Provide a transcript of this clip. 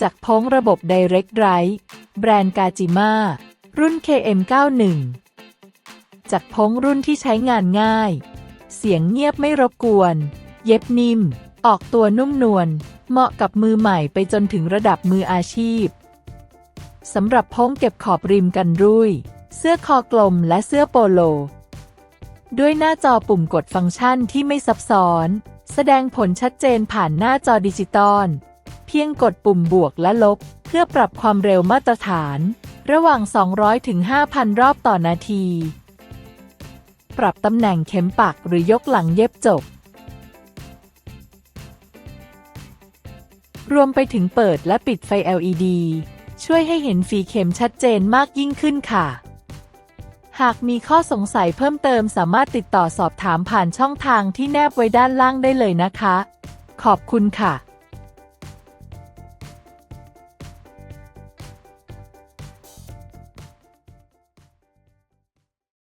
จากพ้องระบบ Direct Write แบรนด์กาจิมารุ่น KM91 จากพ้องรุ่นที่ใช้งานง่าย เสียงเงียบไม่รบกวน เย็บนิ่ม ออกตัวนุ่มนวล เหมาะกับมือใหม่ไปจนถึงระดับมืออาชีพสำหรับพ้องเก็บขอบริมกันรุ่ย เสื้อคอกลมและเสื้อโปโล ด้วยหน้าจอปุ่มกดฟังก์ชันที่ไม่ซับซ้อน แสดงผลชัดเจนผ่านหน้าจอดิจิตอล เพียงกดปุ่มบวกและลบ เพื่อปรับความเร็วมาตรฐาน ระหว่าง 200 ถึง 5,000 รอบต่อนาที ปรับตำแหน่งเข็มปักหรือยกหลังเย็บจบ รวมไปถึงเปิดและปิดไฟ LED ช่วยให้เห็นฝีเข็มชัดเจนมากยิ่งขึ้นค่ะ หากมีข้อสงสัยเพิ่มเติมสามารถติดต่อสอบถามผ่านช่องทางที่แนบไว้ด้านล่างได้เลยนะคะ ขอบคุณค่ะ